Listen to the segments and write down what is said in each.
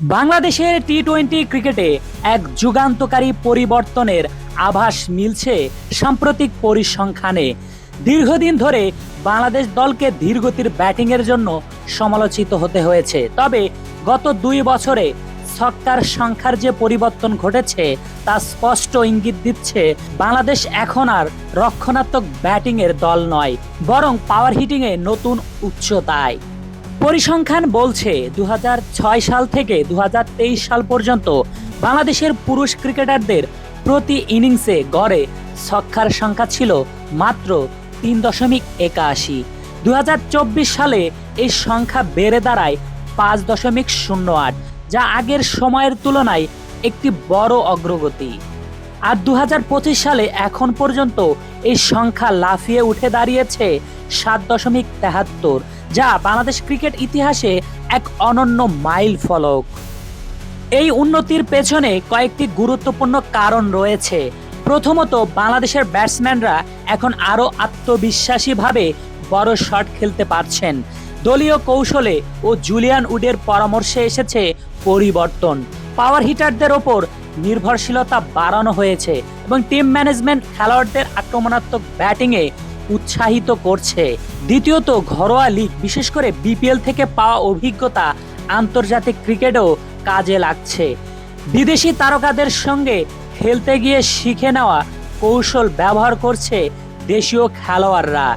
বাংলাদেশের T twenty ক্রিকেটে এক যুগান্তকারী পরিবর্তনের আভাস মিলছে সাম্প্রতিক পরিসংখ্যানে। দীর্ঘদিন ধরে বাংলাদেশ দলকে ধীরগতির ব্যাটিংয়ের জন্য সমালোচিত হতে হয়েছে। তবে গত দুই বছরে ছক্কার সংখ্যার যে পরিবর্তন ঘটেছে, তা স্পষ্ট ইঙ্গিত দিচ্ছে বাংলাদেশ এখন আর রক্ষণাত্মক ব্যাটিংয়ের দল নয়, বরং পাওয়ার হিটিংয়ে নতুন উচ্চতায়। পরিসংখ্যান বলছে দু হাজার ছয় সাল থেকে দু হাজার তেইশ সাল পর্যন্ত বাংলাদেশের পুরুষ ক্রিকেটারদের প্রতি ইনিংসে গড়ে ছক্কার সংখ্যা ছিল মাত্র তিন দশমিক একাশি। দু সালে এই সংখ্যা বেড়ে দাঁড়ায় পাঁচ দশমিক শূন্য আট, যা আগের সময়ের তুলনায় একটি বড় অগ্রগতি। আর দু হাজার পঁচিশ সালে এখন পর্যন্ত এই সংখ্যা লাফিয়ে উঠে দাঁড়িয়েছে সাত দশমিক তেহাত্তর যা বাংলাদেশ ক্রিকেট ইতিহাসে এক অনন্য মাইল ফলক। এই উন্নতির পেছনে কয়েকটি গুরুত্বপূর্ণ কারণ রয়েছে। প্রথমত, বাংলাদেশের ব্যাটসম্যানরা এখন আরও আত্মবিশ্বাসীভাবে বড় শট খেলতে পারছেন। দলীয় কৌশলে ও জুলিয়ান উডের পরামর্শে এসেছে পরিবর্তন। পাওয়ার হিটারদের ওপর নির্ভরশীলতা বাড়ানো হয়েছে এবং টিম ম্যানেজমেন্ট খেলোয়াড়দের আক্রমণাত্মক ব্যাটিংয়ে উৎসাহিত করছে। দ্বিতীয়ত, ঘরোয়া লিগ, বিশেষ করে বিপিএল থেকে পাওয়া অভিজ্ঞতা আন্তর্জাতিক ক্রিকেটেও কাজে লাগছে। বিদেশি তারকাদের সঙ্গে খেলতে গিয়ে শিখে নেওয়া কৌশল ব্যবহার করছে দেশীয় খেলোয়াড়রা।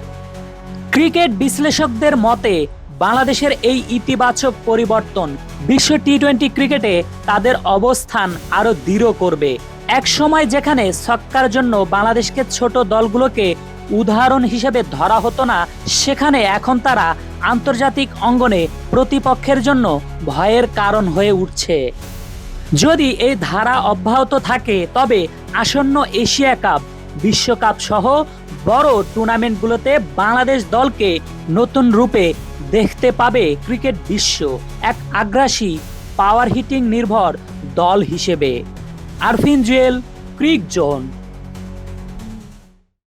ক্রিকেট বিশ্লেষকদের মতে, বাংলাদেশের এই ইতিবাচক পরিবর্তন বিশ্ব টি টোয়েন্টি ক্রিকেটে তাদের অবস্থান আরও দৃঢ় করবে। এক সময় যেখানে ছক্কার জন্য বাংলাদেশকে ছোট দলগুলোকে উদাহরণ হিসেবে ধরা হতো না, সেখানে এখন তারা আন্তর্জাতিক অঙ্গনে প্রতিপক্ষের জন্য ভয়ের কারণ হয়ে উঠছে। যদি এই ধারা অব্যাহত থাকে, তবে আসন্ন এশিয়া কাপ, বিশ্বকাপ সহ বড় টুর্নামেন্টগুলোতে বাংলাদেশ দলকে নতুন রূপে দেখতে পাবে ক্রিকেট বিশ্ব, এক আগ্রাসী পাওয়ার হিটিং নির্ভর দল হিসেবে। Arfin Jewel, crick zone.